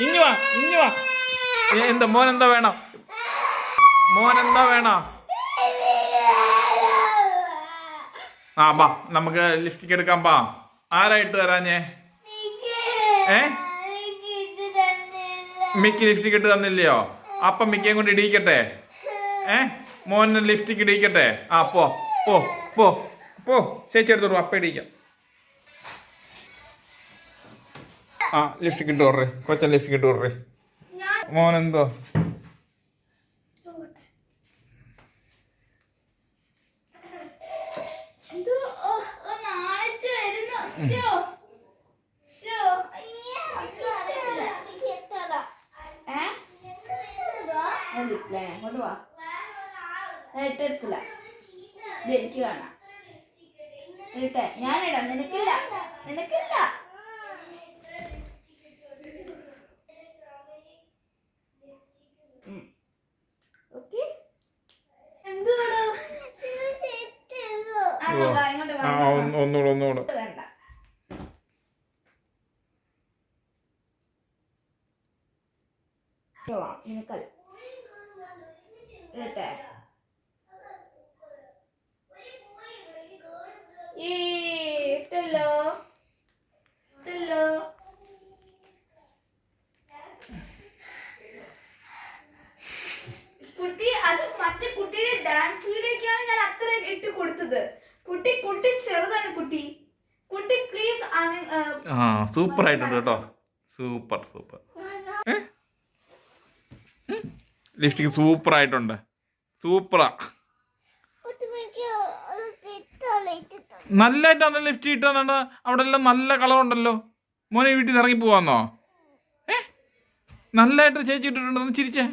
ഇഞ്ഞു വാ ഇഞ്ഞു വാ. ഏ, എന്താ മോൻ എന്താ വേണം? മോൻ എന്താ വേണം? ആ ബാ നമുക്ക് ലിഫ്റ്റിക്ക് എടുക്കാം ബാ. ആരായിട്ട് തരാഞ്ഞേ? ഏ? മിക്കി ലിഫ്റ്റിക്ക് ഇട്ട് തന്നില്ലയോ? അപ്പൊ മിക്കയും കൊണ്ട് ഇടിയിക്കട്ടെ. ഏ? മോനെ ലിഫ്റ്റിക്ക് ഇടിയിക്കട്ടെ. ആ പോ പോ പോ പോ. ചേച്ചി എടുത്തോളൂ അപ്പ ഇടിക്കാം ആ ലിഫ്റ്റ് ഇട്ട് വിടറേ കൊച്ചൻ ലിഫ്റ്റ് ഇട്ട് വിടറേ മോൻ എന്തോ? ഇട്ടെടുത്തില്ല. എനിക്ക് വേണം. ഇട്ടെ. ഞാനിടാം നിനക്കില്ല. നിനക്കില്ല. നിനക്കല്ല. ഈ, ഇട്ടല്ലോ. ഇട്ടല്ലോ. കുട്ടി അത് മറ്റേ കുട്ടിയുടെ ഡാൻസ് വീഡിയോക്കാണ് ഞാൻ അത്ര ഇട്ട് കൊടുത്തത്. കുട്ടി കുട്ടി ചെറുതാണ് കുട്ടി. കുട്ടി പ്ലീസ് ആ സൂപ്പർ ആയിട്ടുണ്ട് കേട്ടോ. സൂപ്പർ സൂപ്പർ ലിഫ്റ്റിക്ക് സൂപ്പർ ആയിട്ടുണ്ട് സൂപ്പറാ. നല്ലതായിട്ടാണ് ലിഫ്റ്റ് ഇട്ടാണ്. അവിടെ എല്ലാം നല്ല കളർ ഉണ്ടല്ലോ മോനെ വീട്ടിൽ നിന്ന് ഇറങ്ങി പോവാന്നോ? ഏ? നല്ലതായിട്ട് ചേച്ചി ഇട്ടിട്ടുണ്ടോ? ഒന്ന് ചിരിച്ചേ.